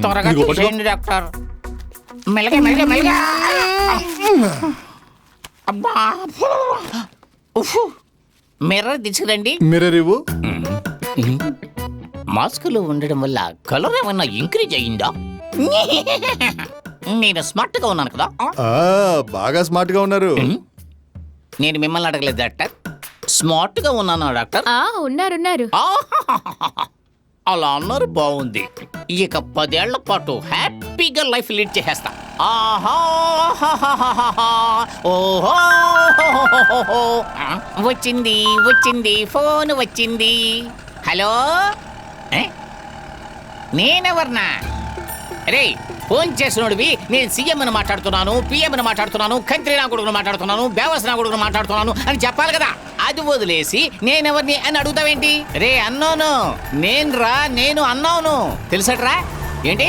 త్వరగా ఇదిగో పట్టుకో. డాక్టర్. మెల్లగా మెల్లగా మెల్లగా అబ్బా. ఉఫ్. మిర్రర్ తీసుకురండి మిర్రర్ ఇవ్వు. మాస్కులో ఉండడం వల్ల కలర్ ఏమన్నా ఇంక్రీజ్ అయ్యిందా? నేను స్మార్ట్గా ఉన్నాను కదా. ఆ, బాగా స్మార్ట్గా ఉన్నారు నేను మిమ్మల్ని అడగలేదు డాక్టర్. స్మార్ట్గా ఉన్నాను డాక్టర్? ఆ ఉన్నారున్నారు ఆహాహాహాహా. అలా అన్నారు బాగుంది ఇక పదేళ్ళ పాటు హ్యాపీగా లైఫ్ లీడ్ చేసేస్తా. వచ్చింది వచ్చింది ఫోన్ వచ్చింది. హలో? నేనెవర్నా? రే ఫోన్ చేసినోడివి నేను సీఎం మాట్లాడుతున్నాను పిఎంను మాట్లాడుతున్నాను కంత్రి నా కొడుకును మాట్లాడుతున్నాను బేవస్ నా కొడుకును మాట్లాడుతున్నాను అని చెప్పాలి కదా. అది వదిలేసి నేనెవరిని అని అడుగుతావేంటి? రే అన్నోను. నేను రా నేను అన్నావును తెలుసట్రా? ఏంటి?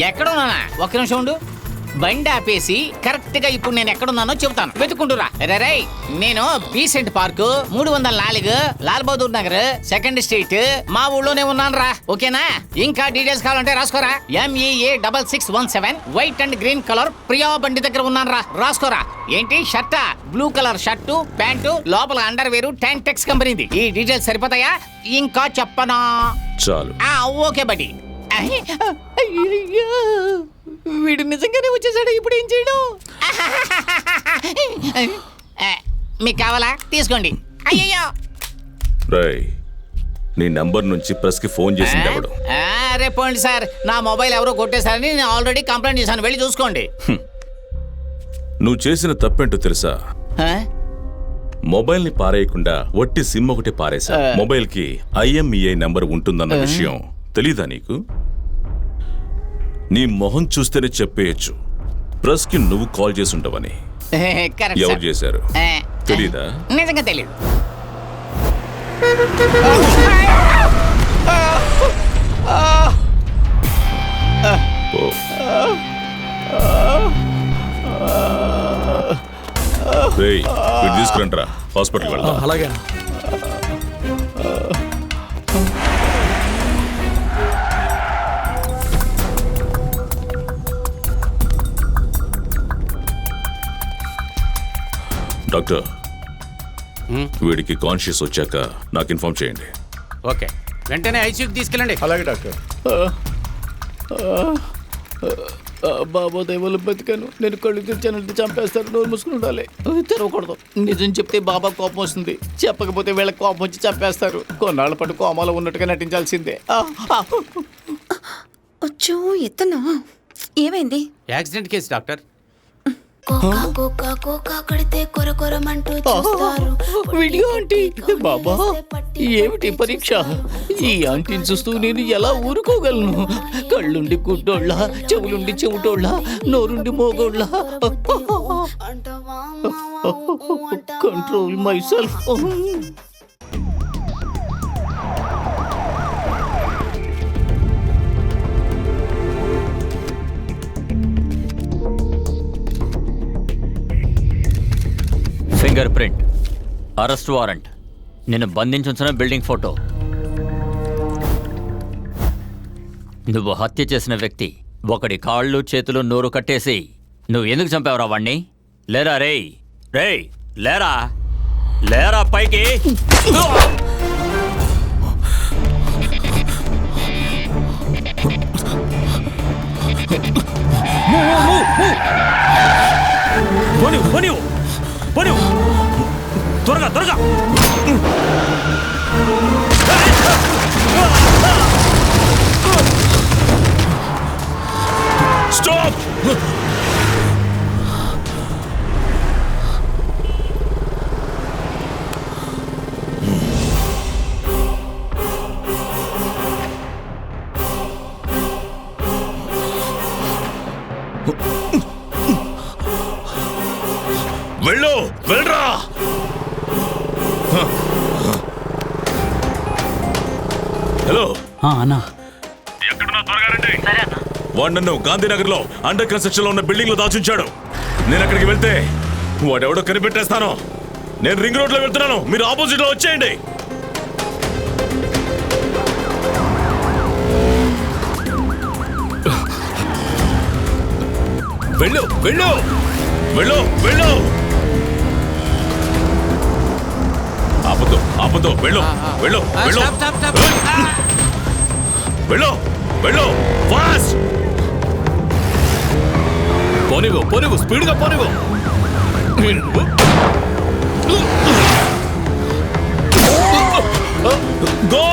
ఎక్కడున్నానా ఒక్క నిమిషం ఉండు. బండి ఆపేసి కరెక్ట్గా ఇప్పుడు నేను ఎక్కడున్నానో చెబుతాను. వెతుకుంటురా రే నేను బీసెంట్ పార్క్ మూడు వందల నాలుగు లాల్ బహదూర్ నగర్ సెకండ్ స్ట్రీట్ మా ఊళ్ళోనే ఉన్నాను రా ఓకేనా? ఇంకా డీటెయిల్స్ కావాలంటే రాసుకోరా. MEA double six one seven white and green colour Priya బండి దగ్గర ఉన్నాను రా రాసుకోరా. ఏంటి? షర్టా? Blue colour shirt pant underwear వేరు టెక్స్ కంపెనీది. ఈ డీటెయిల్స్ సరిపోతాయా? ఇంకా చెప్పనా? చాలు. ఓకే బడి అయ్యయ్యో, వీడు నిజంగానే వచ్చేసాడు ఇప్పుడు ఏం చేయడం? మీకు కావాలా? తీసుకోండి. అయ్యయ్యో. రై నీ నంబర్ నుంచి ప్రెస్కి ఫోన్ చేసింది ఎవడు? రేపు పోండి సార్. నా మొబైల్ ఎవరో కొట్టేశారని నేను ఆల్రెడీ కంప్లైంట్ చేశాను. వెళ్ళి చూసుకోండి. నువ్వు చేసిన తప్పేంటో తెలుసా? ఆ? మొబైల్ని పారేయకుండా వట్టి సిమ్ ఒకటి పారేసా మొబైల్కి ఐఎంఈఐ నంబర్ ఉంటుందన్న విషయం తెలీదా నీకు? నీ మొహం చూస్తేనే చెప్పేయచ్చు. ప్రెస్కి నువ్వు కాల్ చేసి ఉండవని కరెక్ట్ ఎవరు. చేశారు? తెలీదా? నిజంగా వీడు తీసుకురంట్రా. హాస్పిటల్కి వెళ్దాం. అలాగే డాక్టర్. వీడికి కాన్షియస్ వచ్చాక నాకు ఇన్ఫార్మ్ చేయండి. ఓకే. వెంటనే ఐసీయూకి తీసుకెళ్ళండి. అలాగే డాక్టర్. బాబా దైవాలు బతికాను. నేను కళ్ళు తెరిచానంటే చంపేస్తారు. నోరు మూసుకుని ఉండాలి. తెరవకూడదు. నిజం చెప్తే బాబా కోపం వస్తుంది. చెప్పకపోతే వీళ్ళకి కోపం వచ్చి చంపేస్తారు. కొన్నాళ్ళ పాటు కోమాలో ఉన్నట్టుగా నటించాల్సిందే. అచ్చో ఎత్తనా ఏమైంది? Accident case doctor. Video aunty. బాబా ఏమిటి పరీక్ష? ఈ ఆంటీని చూస్తూ నేను ఎలా ఊరుకోగలను? కళ్ళుండి గుడ్డోళ్ళ చెవులుండి చెవిటోళ్ళ నోరుండి మోగోళ్ళ. Control myself fingerprint. Arrest warrant. నిన్ను బంధించుంచిన బిల్డింగ్ ఫోటో. నువ్వు హత్య చేసిన వ్యక్తి ఒకడి కాళ్ళు చేతులు నోరు కట్టేసి నువ్వు ఎందుకు చంపావురా వాణ్ణి? లేరా రేయ్? రేయ్ లేరా? లేరా పైకి? పోనివ్ పోనివ్ పోనివ్ త్వరగా త్వరగా స్టాప్ హలో. అన్నా. ఎక్కడున్నా త్వరగా రండి. వాడు నన్ను గాంధీనగర్లో అండర్ కన్స్ట్రక్షన్లో ఉన్న బిల్డింగ్లో దాచుంచాడు. నేను అక్కడికి వెళ్తే వాడెవడో కనిపెట్టేస్తాను. నేను రింగ్ రోడ్లో వెళ్తున్నాను. మీరు ఆపోజిట్లో వచ్చేయండి. వెళ్ళు వెళ్ళు. వెళ్ళు వెళ్ళు. ఆపదు ఆపదు వెళ్ళు వెళ్ళు వెళ్ళు! వెళ్ళు. వెళ్ళు ఫాస్ట్. పోనివ్వు పోనివ్వు స్పీడ్గా పోనివ్వు. గో.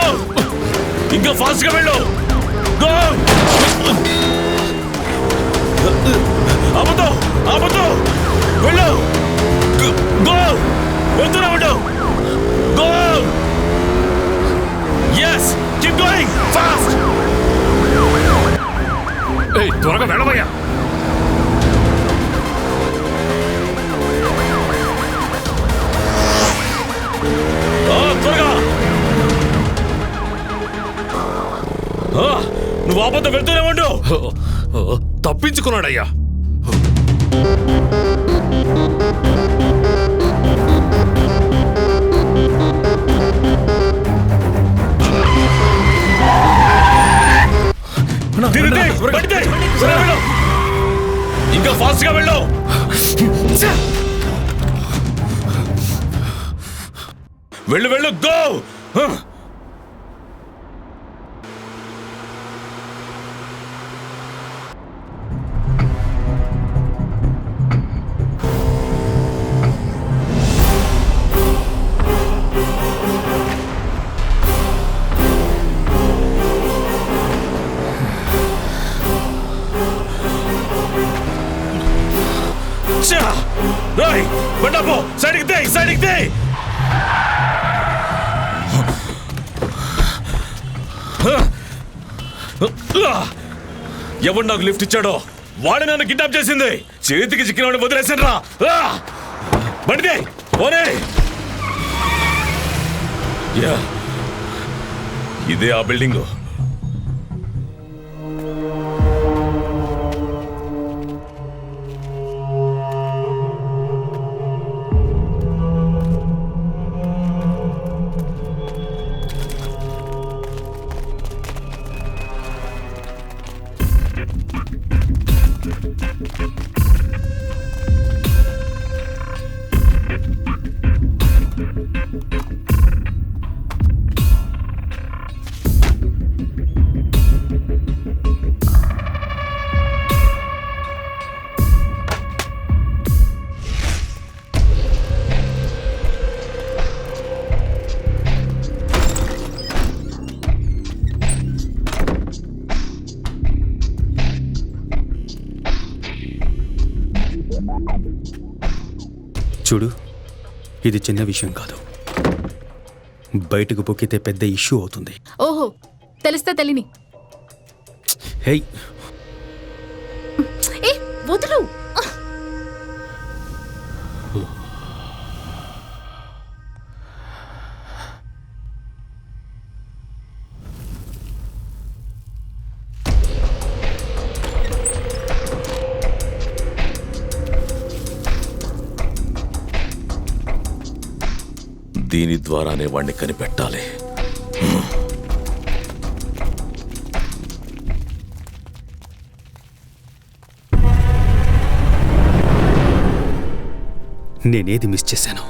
ఇంకా ఫాస్ట్గా వెళ్ళు. గో. ఆపతో ఆపతో. వెళ్ళు. గో. వెళ్తూనే ఉండు go yes keep going fast ఏయ్ త్వరగా వెళ్ళవయ్యా. త్వరగా. నువ్వు ఆపద వెళ్తూనే ఉండు. తప్పించుకున్నాడయ్యా. వెళ్ళు వెళ్ళు గో రాయ్ బండాపో! సైడ్కి తే సైడ్కి తే ఎవడు నాకు లిఫ్ట్ ఇచ్చాడో? వాడే నన్ను కిడ్నాప్ చేసింది. చేతికి చిక్కిన వాడిని వదిలేసాను రా బండిదే ఓనే యా. ఇదే ఆ బిల్డింగ్. చూడు ఇది చిన్న విషయం కాదు. బయటకు పొక్కితే పెద్ద ఇష్యూ అవుతుంది. ఓహో తెలిస్తే తెలియని. హేయ్ ఏ వదులు. దీని ద్వారానే వాణ్ణి కనిపెట్టాలి. నేనేది మిస్ చేశాను.